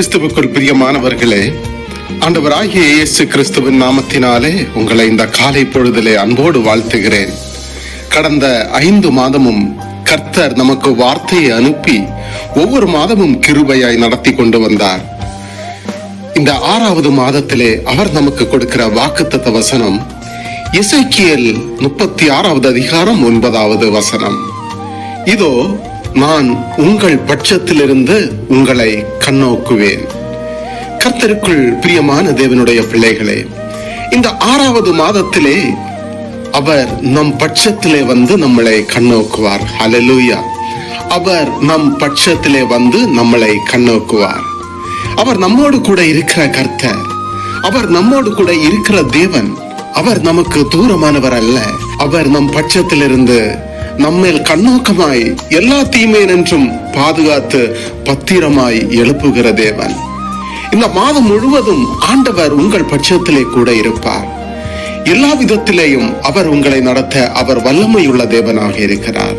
கிறிஸ்துவுக்குள் பிரியமானவர்களே ஆண்டவராகிய இயேசு கிறிஸ்துவின் நாமத்தினாலே உங்களை இந்த காலை பொழுதிலே அன்போடு வாழ்த்துகிறேன். கடந்த ஐந்து மாதமும் கர்த்தர் நமக்கு வார்த்தையை அனுப்பி ஒவ்வொரு மாதமும் கிருபையாய் நடத்தி கொண்டு வந்தார். இந்த ஆறாவது மாதத்திலே அவர் நமக்கு கொடுக்கிற வாக்குத்தத்த வசனம் இசைக்கியல் முப்பத்தி ஆறாவது அதிகாரம் ஒன்பதாவது வசனம். இதோ நான் உங்கள் பட்சத்திலிருந்து உங்களை கண்ணோக்குவேன். கர்த்தருக்குள் பிரியமான தேவனுடைய பிள்ளைகளே இந்த ஆறாவது மாதத்திலே அவர் நம் பட்சத்திலே வந்து நம்மளை கண்ணோக்குவார். அலலூயா அவர் நம் பட்சத்திலே வந்து நம்மளை கண்ணோக்குவார். அவர் நம்மோடு கூட இருக்கிற கர்த்தர் அவர் நம்மோடு கூட இருக்கிற தேவன் அவர் நமக்கு தூரமானவர் அல்ல. அவர் நம் பட்சத்திலிருந்து நம்மேல் கண்ணோக்கமாய் எல்லா தீமையினின்றும் பாதுகாத்து பத்திரமாய் எழுப்புகிற தேவன். இந்த மாதம் முழுவதும் ஆண்டவர் உங்கள் பட்சத்திலே கூட இருப்பார். எல்லா விதத்திலேயும் அவர் உங்களை நடத்த அவர் வல்லமையுள்ள தேவனாக இருக்கிறார்.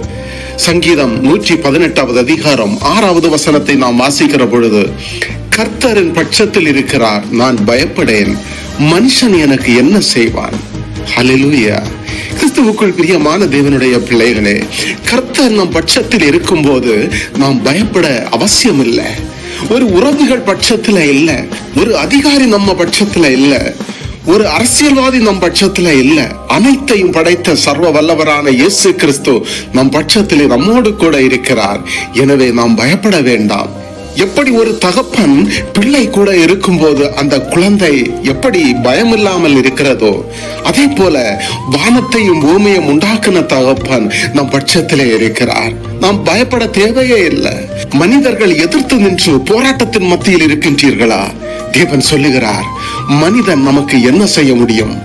சங்கீதம் நூற்றி பதினெட்டாவது அதிகாரம் ஆறாவது வசனத்தை நாம் வாசிக்கிற பொழுது கர்த்தரின் பட்சத்தில் இருக்கிறார் நான் பயப்படேன் மனுஷன் எனக்கு என்ன செய்வான்? ஹalleluya. கிறிஸ்துவுக்குள் பிரியமான தேவனுடைய பிள்ளைகளே கர்த்தர் நம் பட்சத்தில் இருக்கும்போது நாம் பயப்பட அவசியம் இல்லை ஒரு உறவுகள் பட்சத்துல இல்ல ஒரு அதிகாரி நம்ம பட்சத்துல இல்ல ஒரு அரசியல்வாதி நம் பட்சத்துல இல்ல. அனைத்தையும் படைத்த சர்வ வல்லவரான இயேசு கிறிஸ்து நம் பட்சத்திலே நம்மோடு கூட இருக்கிறார். எனவே நாம் பயப்பட வேண்டாம். எப்படி ஒரு தகப்பன் பிள்ளை கூட இருக்கும்போது அந்த குழந்தை எப்படி பயமில்லாமல் இருக்கிறதோ அதே போல வானத்தையும் பூமியும் உண்டாக்குன தகப்பன் நம் பட்சத்திலே இருக்கிறார். நாம் பயப்பட தேவையே இல்லை. மனிதர்கள் எதிர்த்து நின்று போராட்டத்தின் மத்தியில் இருக்கின்றீர்களா? தேவன் சொல்லுகிறார் மனிதன் நமக்கு என்ன செய்ய முடியும்?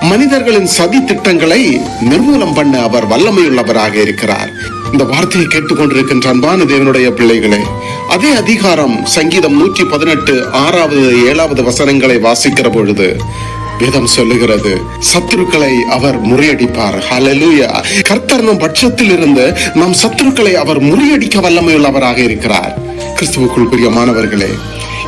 மனிதர்களின் சதி திட்டங்களை நிர்மூலம் பண்ண அவர் வல்லமையுள்ளவராக இருக்கிறார். இந்த வார்த்தையை கேட்டுக்கொண்டிருக்கின்ற அன்பான தேவனுடைய பிள்ளைகளே அதே அதிகாரம் சங்கீதம் நூற்றி பதினெட்டு ஆறாவது ஏழாவது வசனங்களை வாசிக்கிற பொழுது வேதம் சொல்லுகிறது சத்துருக்களை அவர் முறியடிப்பார். ஹலலூயா கர்த்தர் நம் பட்சத்தில் இருந்து நம் சத்துருக்களை அவர் முறியடிக்க வல்லமையுள்ளவராக இருக்கிறார். கிறிஸ்துவுக்குள் பிரியமானவர்களே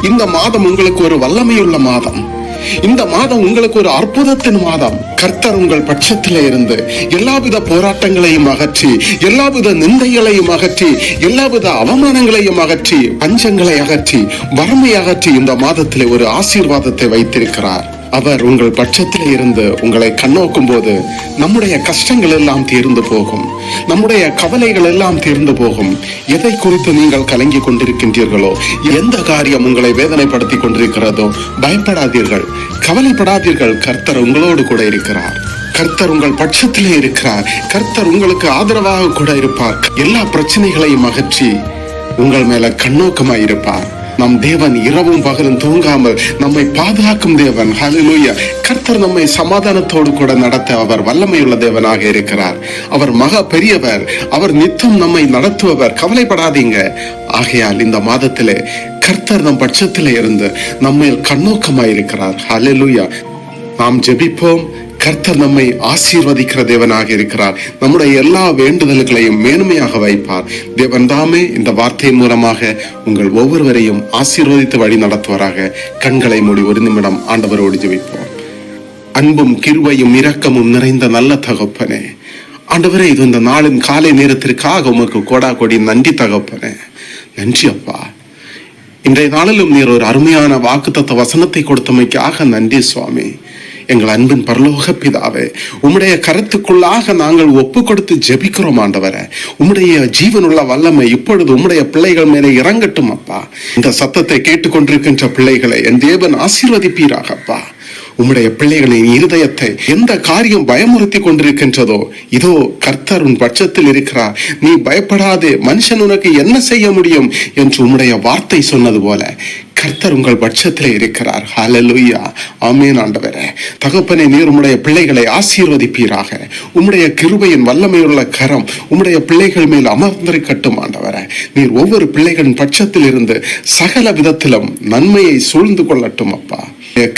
இந்த மாதம் உங்களுக்கு ஒரு வல்லமையுள்ள மாதம். இந்த மாதம் உங்களுக்கு ஒரு அற்புதத்தின் மாதம். கர்த்தர் உங்கள் பட்சத்திலே இருந்து எல்லாவித போராட்டங்களையும் அகற்றி எல்லாவித நிந்தைகளையும் அகற்றி எல்லாவித அவமானங்களையும் அகற்றி பஞ்சங்களை அகற்றி வறுமை அகற்றி இந்த மாதத்திலே ஒரு ஆசீர்வாதத்தை வைத்திருக்கிறார். அவர் உங்கள் பட்சத்தில் இருந்து உங்களை கண்ணோக்கும் போது நம்முடைய கஷ்டங்கள் எல்லாம் தீர்ந்து போகும். நம்முடைய கவலைகள் எல்லாம் தீர்ந்து போகும். எதை குறித்து நீங்கள் கலங்கி கொண்டிருக்கின்றீர்களோ எந்த காரியம் உங்களை வேதனைப்படுத்தி கொண்டிருக்கிறதோ பயப்படாதீர்கள். கவலைப்படாதீர்கள். கர்த்தர் உங்களோடு கூட இருக்கிறார். கர்த்தர் உங்கள் பட்சத்திலே இருக்கிறார். கர்த்தர் உங்களுக்கு ஆதரவாக கூட இருப்பார். எல்லா பிரச்சனைகளையும் அகற்றி உங்கள் மேல கண்ணோக்கமாய் இருப்பார். நம் தேவன் இரவும் பகலும் தூங்காமல் நம்மை பாதுகாக்கும் தேவன். ஹலிலூயா கர்த்தர் நம்மை சமாதானத்தோடு கூட நடத்த அவர் வல்லமையுள்ள தேவனாக இருக்கிறார். அவர் மகா பெரியவர். அவர் நித்தம் நம்மை நடத்துபவர். கவலைப்படாதீங்க. ஆகையால் இந்த மாதத்திலே கர்த்தர் நம் பட்சத்திலே இருந்து நம்மேல் கண்ணோக்கமாயிருக்கிறார். ஹலிலூயா நாம் ஜெபிப்போம். கர்த்தர் நம்மை ஆசீர்வதிக்கிற தேவனாக இருக்கிறார். நம்முடைய எல்லா வேண்டுதல்களையும் மேன்மையாக வைப்பார். தேவன் தாமே இந்த வார்த்தையின் மூலமாக உங்கள் ஒவ்வொருவரையும் ஆசீர்வதித்து வழி நடத்துவாராக. கண்களை மூடி ஒரு நிமிடம் ஆண்டவரோடு ஜெபிப்போம். அன்பும் கிருவையும் இரக்கமும் நிறைந்த நல்ல தகப்பனே. ஆண்டவரே இது இந்த நாளின் காலை நேரத்திற்காக உமக்கு கோடா கோடி நன்றி தகப்பனே. நன்றி அப்பா. இன்றைய நாளிலும் நீர் ஒரு அருமையான வாக்குத்தத்த வசனத்தை கொடுத்தமைக்காக நன்றி சுவாமி. எங்கள் அன்பின் பரலோக பிதாவே உம்முடைய கருத்துக்குள்ளாக நாங்கள் ஒப்பு கொடுத்து ஜெபிக்கிறோம் ஆண்டவர. உம்முடைய ஜீவனுள்ள வல்லமை இப்பொழுது உம்முடைய பிள்ளைகள் மேலே இறங்கட்டும் அப்பா. இந்த சத்தத்தை கேட்டுக்கொண்டிருக்கின்ற பிள்ளைகளை என் தேவன் ஆசீர்வதிப்பீராக அப்பா. உம்முடைய பிள்ளைகளின் இருதயத்தை எந்த காரியம் பயமுறுத்தி கொண்டிருக்கின்றதோ இதோ கர்த்தர் உன் பட்சத்தில் இருக்கிறார். நீ பயப்படாதே மனுஷன் உனக்கு என்ன செய்ய முடியும் என்று உம்முடைய வார்த்தை சொன்னது போல. கர்த்தர் உங்கள் பட்சத்தில் இருக்கிறார். ஹலலுயா ஆமென் ஆண்டவரே. தகப்பனை நீர் உம்முடைய பிள்ளைகளை ஆசீர்வதிப்பீராக. உம்முடைய கிருபையின் வல்லமையுள்ள கரம் உம்முடைய பிள்ளைகள் மேல் அமர்ந்திருக்கட்டும் ஆண்டவரே. நீர் ஒவ்வொரு பிள்ளைகளின் பட்சத்தில் இருந்து சகல விதத்திலும் நன்மையை சூழ்ந்து கொள்ளட்டும் அப்பா.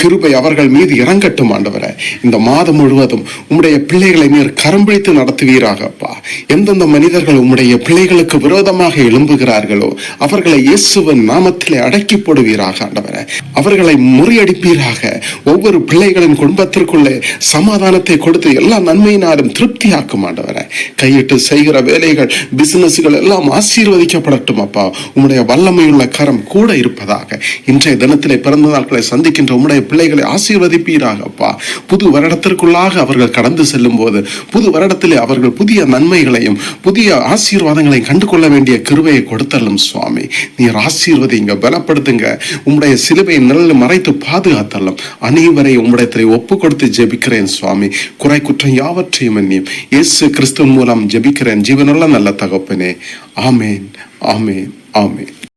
கிருபை அவர்கள் மீது இறங்கட்டும் ஆண்டவரே. இந்த மாதம் முழுவதும் உம்முடைய பிள்ளைகளை நீர் கரம்பிடித்து நடத்துவீராக அப்பா. எந்தெந்த மனிதர்கள் உம்முடைய பிள்ளைகளுக்கு விரோதமாக எழும்புகிறார்களோ அவர்களை இயேசுவின் நாமத்திலே அடக்கி போடுவீர் செய்வீராக ஆண்டவரே. அவர்களை முறியடிப்பீராக. ஒவ்வொரு பிள்ளைகளின் குடும்பத்திற்குள்ளே சமாதானத்தை கொடுத்து எல்லா நன்மையினாலும் திருப்தியாக்கும் ஆண்டவரே. கையிட்டு செய்கிற வேலைகள் பிசினஸ்கள் எல்லாம் ஆசீர்வதிக்கப்படட்டும் அப்பா. உம்முடைய வல்லமையுள்ள கரம் கூட இருப்பதாக. இன்றைய தினத்திலே பிறந்த நாட்களை சந்திக்கின்ற உம்முடைய பிள்ளைகளை ஆசீர்வதிப்பீராக அப்பா. புது வருடத்திற்குள்ளாக அவர்கள் கடந்து செல்லும் போது புது வருடத்திலே அவர்கள் புதிய நன்மைகளையும் புதிய ஆசீர்வாதங்களையும் கண்டு கொள்ள வேண்டிய கிருவையை கொடுத்தல்லும் சுவாமி. நீர் ஆசீர்வதிங்க பலப்படுத்துங்க. உம்முடைய சிலுவை நிழல் மறைத்து பாதுகாத்தல்லும் அனைவரை உம்முடையத்திலே ஒப்பு கொடுத்து ஜெபிக்கிறேன் சுவாமி. குறை குற்றம் யாவற்றையும் எண்ணியும். இயேசு கிறிஸ்துவின் மூலம் ஜெபிக்கிறேன். ஜீவனுள்ள நல்ல தகப்பனே. ஆமேன். ஆமேன். ஆமேன்.